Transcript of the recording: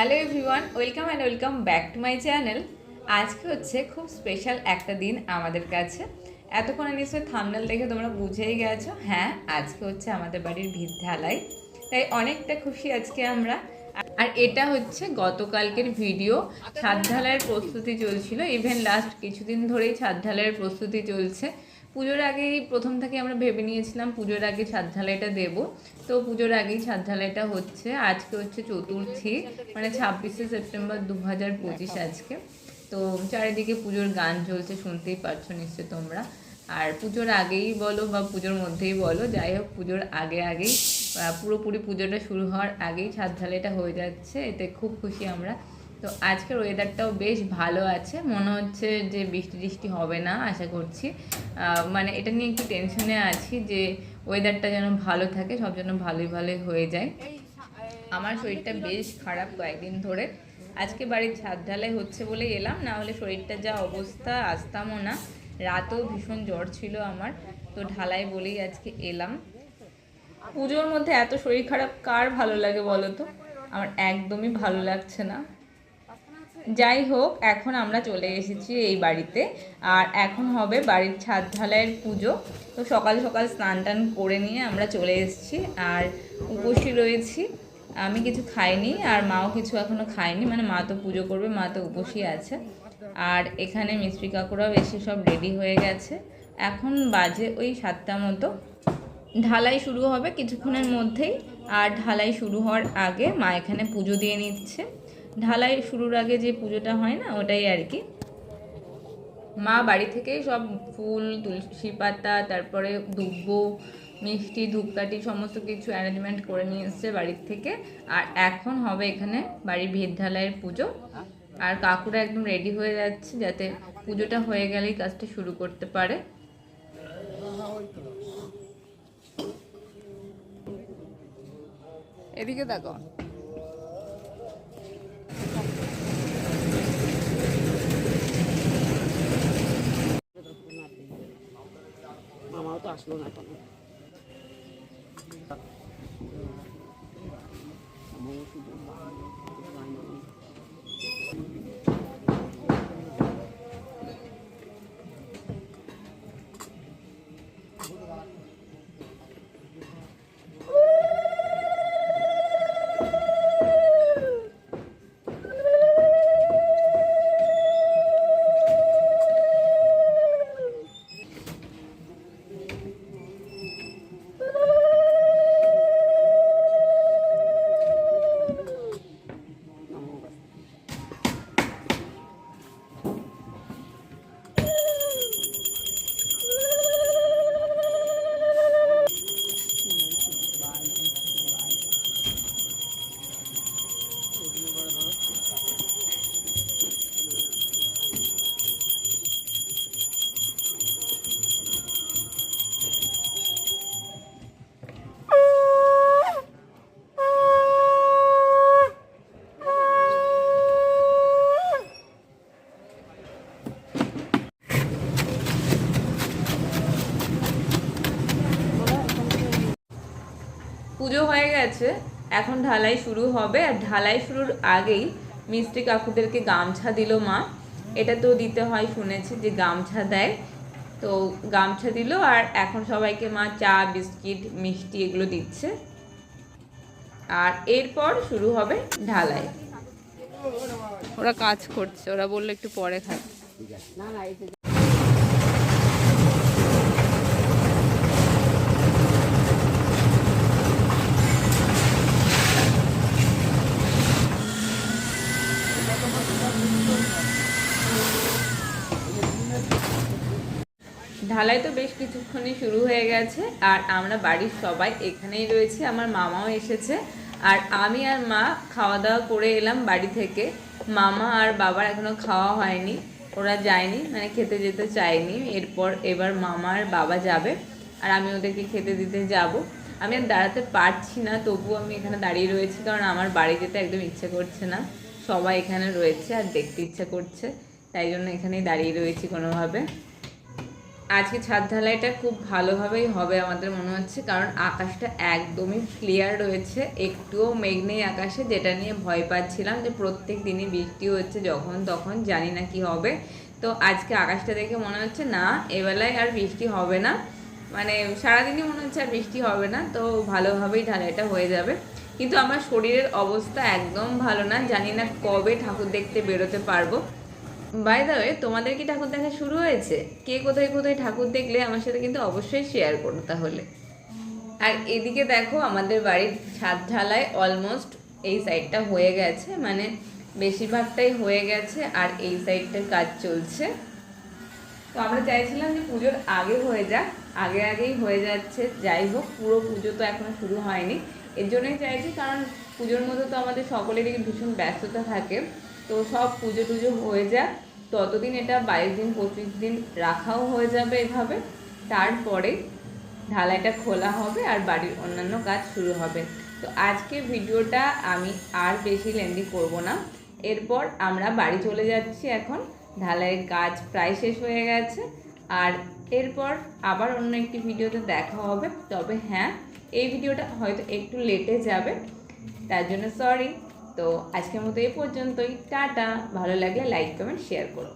Hello everyone, welcome and welcome back to my channel. আজকে হচ্ছে খুব স্পেশাল একটা দিন আমাদের কাছে। এতক্ষণে নিশ্চয়ই থামনেল দেখে তোমরা বুঝেই গেছো। হ্যাঁ আজকে হচ্ছে আমাদের বাড়ির ভিত ঢালাই তাই অনেকটা খুশি আজকে আমরা। আর এটা হচ্ছে গতকালকের ভিডিও। ছাদ ঢালাইয়ের প্রস্তুতি চলছিল। ইভেন লাস্ট কিছুদিন ধরেই ছাদ ঢালাইয়ের প্রস্তুতি চলছে। পুজোর আগেই প্রথম থেকে আমরা ভেবে নিয়েছিলাম পুজোর আগে ছাদ ঢালাইটা দেবো। তো পুজোর আগেই ছাদ ঢালাইটা হচ্ছে। আজকে হচ্ছে চতুর্থী মানে ছাব্বিশে সেপ্টেম্বর দু হাজার পঁচিশ আজকে। তো চারিদিকে পুজোর গান চলছে, শুনতেই পারছ নিশ্চয় তোমরা। আর পুজোর আগেই বলো বা পুজোর মধ্যেই বলো, যাই হোক পুজোর আগে আগেই পুরোপুরি পুজোটা শুরু হওয়ার আগেই ছাদ ঢালাইটা হয়ে যাচ্ছে। এতে খুব খুশি আমরা। তো আজকের ওয়েদারটাও বেশ ভালো আছে। মনে হচ্ছে যে বৃষ্টি টিষ্টি হবে না, আশা করছি। মানে এটা নিয়ে একটু টেনশনে আছি যে ওয়েদারটা যেন ভালো থাকে, সব যেন ভালোই ভালোই হয়ে যায়। আমার শরীরটা বেশ খারাপ কয়েকদিন ধরে। আজকে বাড়ির ছাদ ঢালাই হচ্ছে বলে এলাম, না হলে শরীরটা যা অবস্থা আসতামও না। রাতেও ভীষণ জ্বর ছিল আমার, তো ঢালাই বলেই আজকে এলাম। পুজোর মধ্যে এত শরীর খারাপ, কার ভালো লাগে বলো তো? আমার একদমই ভালো লাগছে না। যাই হোক এখন আমরা চলে এসেছি এই বাড়িতে। আর এখন হবে বাড়ির ছাদ ঢালাইয়ের পুজো। তো সকাল সকাল স্নান টান করে নিয়ে আমরা চলে এসেছি। আর উপসী রয়েছি। আমি কিছু খাইনি আর মাও কিছু এখনও খায়নি। মানে মা তো পুজো করবে, মা তো উপসী আছে। আর এখানে মিস্ত্রি কাকুরাও এসে সব রেডি হয়ে গেছে। এখন বাজে ওই সাতটা মতো। ঢালাই শুরু হবে কিছুক্ষণের মধ্যেই। আর ঢালাই শুরু হওয়ার আগে মা এখানে পুজো দিয়ে নিচ্ছে। ঢালাই শুরুর আগে যে পুজোটা হয় না, ওটাই আর কি। মা বাড়ি থেকেই সব ফুল, তুলসী পাতা, তারপরে দুব্ব, মিষ্টি, ধূপকাঠি সমস্ত কিছু অ্যারেঞ্জমেন্ট করে নিয়ে এসছে বাড়ির থেকে। আর এখন হবে এখানে বাড়ির ভিত ঢালাইয়ের পুজো। আর কাকুরা একদম রেডি হয়ে যাচ্ছে যাতে পুজোটা হয়ে গেলেই কাজটা শুরু করতে পারে। এদিকে দেখো। তো আসলো না এখনও মামাও শুধু পুজো হয়ে গেছে, এখন ঢালাই শুরু হবে আর ঢালাই শুরুর আগেই মিস্ত্রি কাকুদেরকে গামছা দিল মা। এটা তো দিতে হয়, শুনেছি যে গামছা দেয়। তো গামছা দিল আর এখন সবাইকে মা চা, বিস্কিট, মিষ্টি এগুলো দিচ্ছে। আর এরপর শুরু হবে ঢালাই। ওরা কাজ করছে, ওরা বলল একটু পরে খায় ঢালাই তো বেশ কিছুক্ষণই শুরু হয়ে গেছে। আর আমরা বাড়ির সবাই এখানেই রয়েছে, আমার মামাও এসেছে। আর আমি আর মা খাওয়া দাওয়া করে এলাম বাড়ি থেকে। মামা আর বাবার এখনও খাওয়া হয়নি, ওরা যায়নি মানে খেতে যেতে চায়নি। এরপর এবার মামা আর বাবা যাবে, আর আমি ওদেরকে খেতে দিতে যাব। আমি আর দাঁড়াতে পারছি না, তবুও আমি এখানে দাঁড়িয়ে রয়েছি, কারণ আমার বাড়ি যেতে একদম ইচ্ছে করছে না। সবাই এখানে রয়েছে আর দেখতে ইচ্ছে করছে, তাই জন্য এখানেই দাঁড়িয়ে রয়েছি কোনোভাবে। আজকে ছাদ ঢালাইটা খুব ভালোভাবেই হবে আমাদের মনে হচ্ছে, কারণ আকাশটা একদমই ক্লিয়ার রয়েছে। একটুও মেঘ নেই আকাশে, যেটা নিয়ে ভয় পাচ্ছিলাম যে প্রত্যেক দিনই বৃষ্টি হচ্ছে, যখন তখন জানি না কি হবে। তো আজকে আকাশটা দেখে মনে হচ্ছে, না, এবেলায় আর বৃষ্টি হবে না। মানে সারাদিনই মনে হচ্ছে আর বৃষ্টি হবে না, তো ভালোভাবেই ঢালাইটা হয়ে যাবে। কিন্তু আমার শরীরের অবস্থা একদম ভালো না, জানি না কবে ঠাকুর দেখতে বেরোতে পারব। বাই দ্য ওয়ে তোমাদের কি ঠাকুর দেখা শুরু হয়েছে? কে কোথায় কোথায় ঠাকুর দেখলে আমার সাথে কিন্তু অবশ্যই শেয়ার করো তাহলে। আর এদিকে দেখো, আমাদের বাড়ির ছাদ ঢালাই অলমোস্ট এই সাইডটা হয়ে গেছে মানে বেশিরভাগটাই হয়ে গেছে, আর এই সাইডটার কাজ চলছে। তো আমরা চাইছিলাম যে পুজোর আগে হয়ে যাক, আগে আগেই হয়ে যাচ্ছে, যাই হোক, পুরো পুজো তো এখনও শুরু হয়নি। এর জন্যই চাইছি, কারণ পুজোর মধ্যে তো আমাদের সকলেরই ভীষণ ব্যস্ততা থাকে। তো সব পুজো টুজো হয়ে যাক। ততদিন এটা বাইশ দিন, পঁচিশ দিন রাখাও হয়ে যাবে এভাবে। তারপরে ঢালাইটা খোলা হবে আর বাড়ির অন্যান্য কাজ শুরু হবে। তো আজকে ভিডিওটা আমি আর বেশি লেন্দি করব না। এরপর আমরা বাড়ি চলে যাচ্ছি এখন। ঢালাইয়ের কাজ প্রায় শেষ হয়ে গেছে। আর এরপর আবার অন্য একটি ভিডিওতে দেখা হবে। তবে হ্যাঁ এই ভিডিওটা হয়তো একটু লেটে যাবে। তার জন্য সরি তো আজকের মতো এই পর্যন্তই টাটা। ভালো লাগলে লাইক কমেন্ট শেয়ার করো।